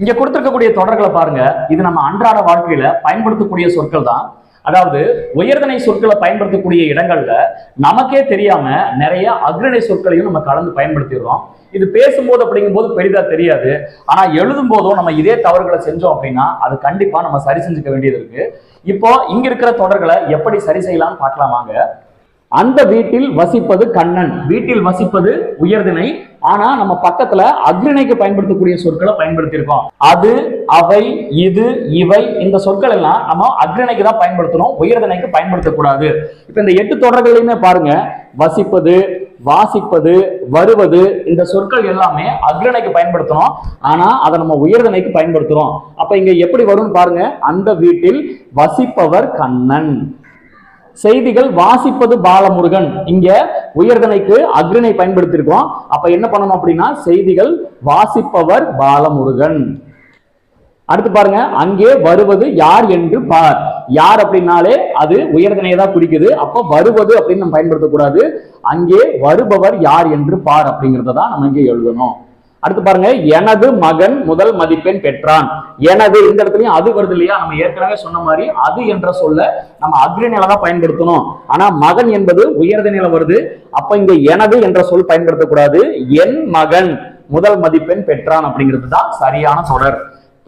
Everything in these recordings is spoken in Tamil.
இங்க கொடுத்திருக்கக்கூடிய தொடர்களை பாருங்க. இது நம்ம அன்றாட வாழ்க்கையில பயன்படுத்தக்கூடிய சொற்கள் தான். அதாவது உயர்தனை சொற்களை பயன்படுத்தக்கூடிய இடங்கள்ல நமக்கே தெரியாம நிறைய அக்ரணை சொற்களையும் நம்ம கலந்து பயன்படுத்திடுறோம். இது பேசும்போது அப்படிங்கும்போது பெரிதா தெரியாது. ஆனா எழுதும் போதும் நம்ம இதே தவறுகளை செஞ்சோம் அப்படின்னா அது கண்டிப்பா நம்ம சரி செஞ்சுக்க வேண்டியது இருக்கு. இப்போ இங்க இருக்கிற தொடர்களை எப்படி சரி செய்யலாம்னு பார்க்கலாம் வாங்க அந்த வீட்டில் வசிப்பது கண்ணன். வீட்டில் வசிப்பது உயர்திணை. ஆனா நம்ம பக்கத்துல அக்ரிணைக்கு பயன்படுத்தக்கூடிய சொற்களை பயன்படுத்தியிருக்கோம். அது அவை இது இவை இந்த சொற்கள் எல்லாம் நம்ம அக்ரிணைக்கு தான் பயன்படுத்தணும் உயர்திணைக்கு பயன்படுத்தக்கூடாது. இப்ப இந்த எட்டு தொடர்களையுமே பாருங்க. வசிப்பது வாசிப்பது வருவது இந்த சொற்கள் எல்லாமே அக்ரணைக்கு பயன்படுத்தணும் ஆனா அதை நம்ம உயர்தனைக்கு பயன்படுத்துறோம். அப்ப இங்க எப்படி வரும்னு பாருங்க. அந்த வீட்டில் வசிப்பவர் கண்ணன். செய்திகள் வாசிப்பது பாலமுருகன். இங்க உயர்தனைக்கு அக்ரினை பயன்படுத்தியிருக்கோம் அப்ப என்ன பண்ணணும் அப்படின்னா செய்திகள் வாசிப்பவர் பாலமுருகன். அடுத்து பாருங்க அங்கே வருவது யார் என்று பார். யார் அப்படின்னாலே அது உயர்தனையை தான் குறிக்குது. அப்ப வருவது அப்படின்னு நம்ம பயன்படுத்தக்கூடாது. அங்கே வருபவர் யார் என்று பார் அப்படிங்கிறத தான் நம்ம இங்கே எழுதணும். அடுத்து பாருங்க எனது மகன் முதல் மதிப்பெண் பெற்றான். எனது இந்த இடத்துலயும் அது வருது இல்லையா? நம்ம ஏற்கனவே சொன்ன மாதிரி அது என்ற சொல்ல நம்ம அக்ரிநிலை தான் பயன்படுத்தணும். ஆனா மகன் என்பது உயர்ந்த நிலை வருது. அப்ப இங்க எனது என்ற சொல் பயன்படுத்தக்கூடாது. என் மகன் முதல் மதிப்பெண் பெற்றான் அப்படிங்கிறது தான் சரியான தொடர்.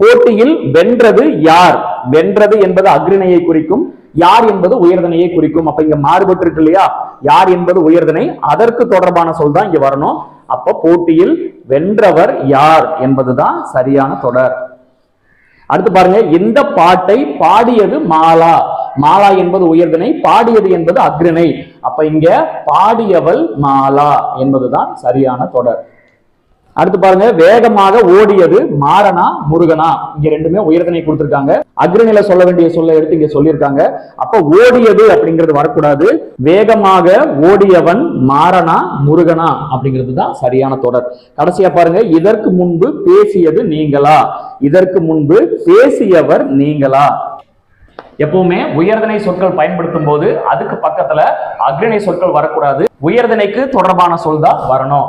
போட்டியில் வென்றது யார்? வென்றது என்பது அக்ரிணையை குறிக்கும். யார் என்பது உயர்தனையை குறிக்கும். அப்ப இங்க மாறுபட்டு இருக்கு இல்லையா? யார் என்பது உயர்தனை அதற்கு தொடர்பான சொல் தான் இங்க வரணும். அப்ப போட்டியில் வென்றவர் யார் என்பதுதான் சரியான தொடர். அடுத்து பாருங்க இந்த பாட்டை பாடியது மாலா. மாலா என்பது உயர்தனை பாடியது என்பது அக்ரிணை அப்ப இங்க பாடியவள் மாலா என்பதுதான் சரியான தொடர். அடுத்து பாருங்க வேகமாக ஓடியது மாறனா முருகனா? இங்க ரெண்டுமே உயர்தனை கொடுத்திருக்காங்க. அக்ரநில சொல்ல வேண்டிய சொல்ல எடுத்து இங்க சொல்லியிருக்காங்க. அப்ப ஓடியது அப்படிங்கிறது வரக்கூடாது. வேகமாக ஓடியவன் மாறனா முருகனா அப்படிங்கிறது தான் சரியான தொடர். கடைசியா பாருங்க இதற்கு முன்பு பேசியது நீங்களா? இதற்கு முன்பு பேசியவர் நீங்களா? எப்பவுமே உயர்தனை சொற்கள் பயன்படுத்தும் போது அதுக்கு பக்கத்துல அக்ரணை சொற்கள் வரக்கூடாது. உயர்தனைக்கு தொடர்பான சொல் தான் வரணும்.